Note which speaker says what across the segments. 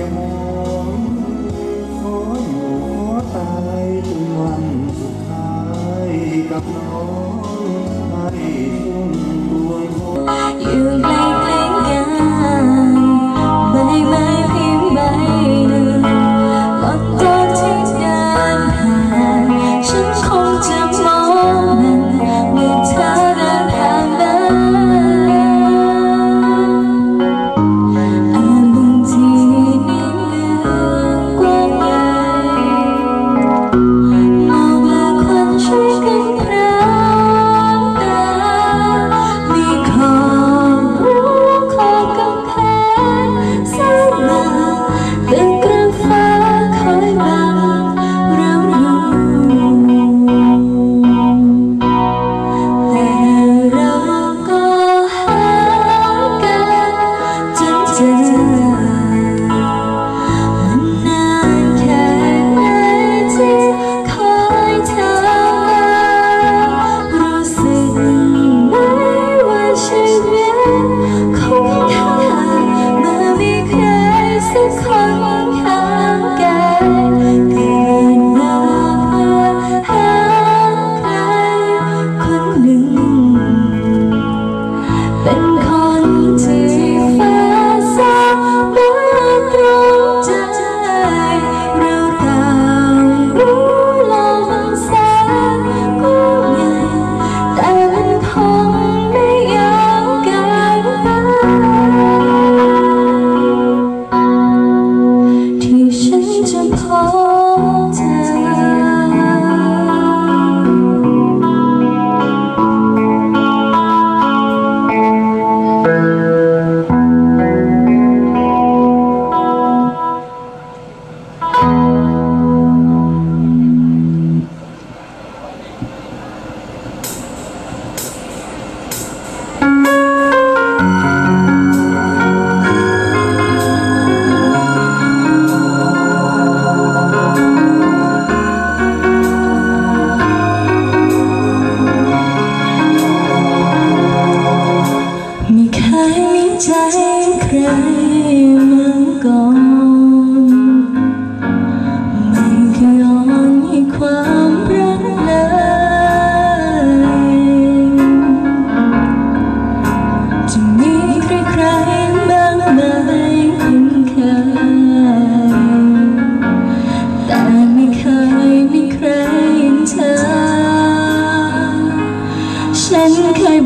Speaker 1: ยังมองขออยู่ขอตายจนวันสุดท้ายกับน้อง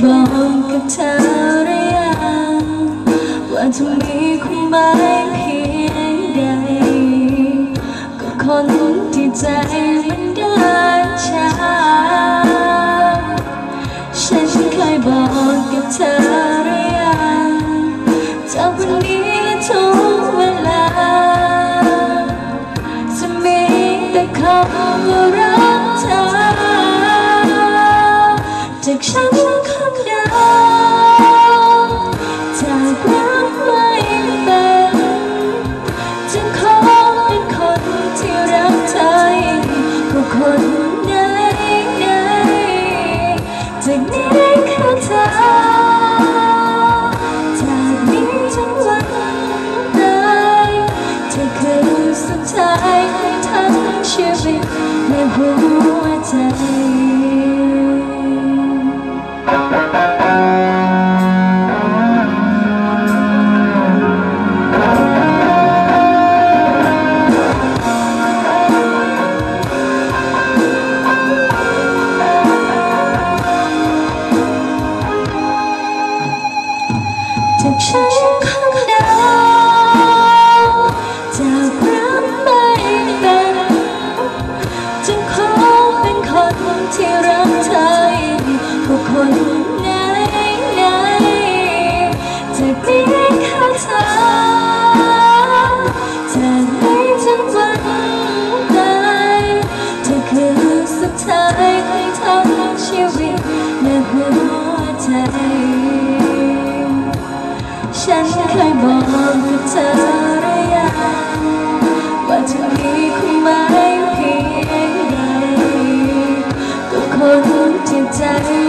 Speaker 2: บอกกับเธอหรือยังว่าจะมีคุณหมายเพียงใดก็คนที่ใจมันเดินช้าฉันเคยบอกกับเธอู้คนใดใดจากนี้ข้าเธอจากนี้จนวันตายจะคืนสุดท้ายทั้งชีวิตในหัวใจ ฉันเคยบอกกับเธอหรือยังว่าจะมีคุณไหมเพียงใดก็บคนที่ใจ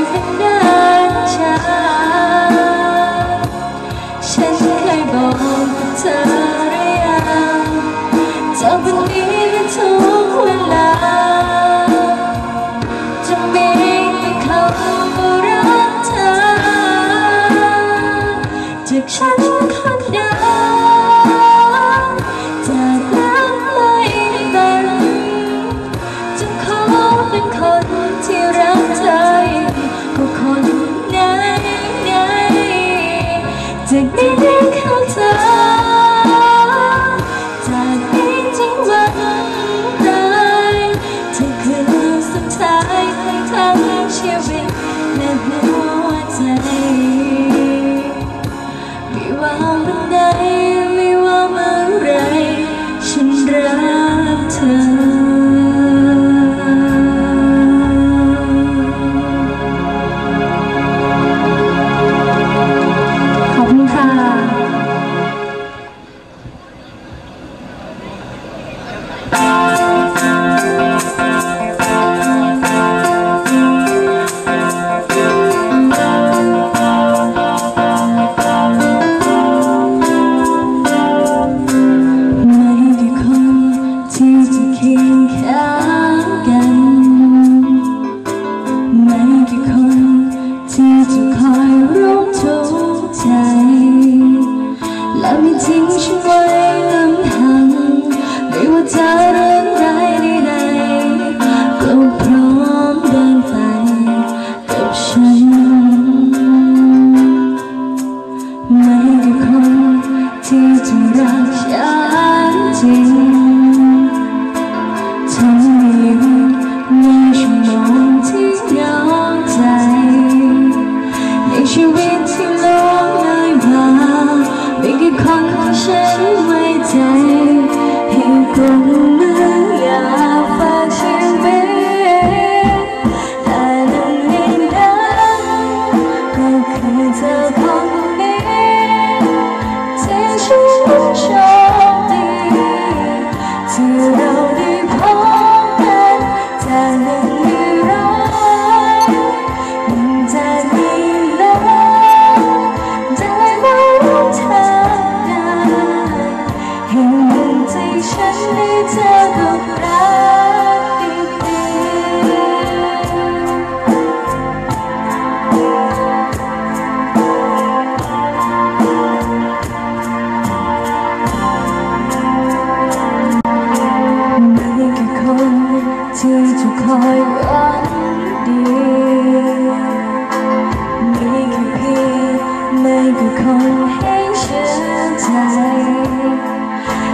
Speaker 2: เลยก็คงให้เชื่อใจ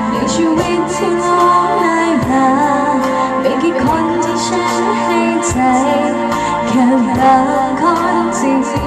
Speaker 2: ในชีวิตที่งมงายมาเป็นคนที่ฉันให้ใจแค่บาคนที่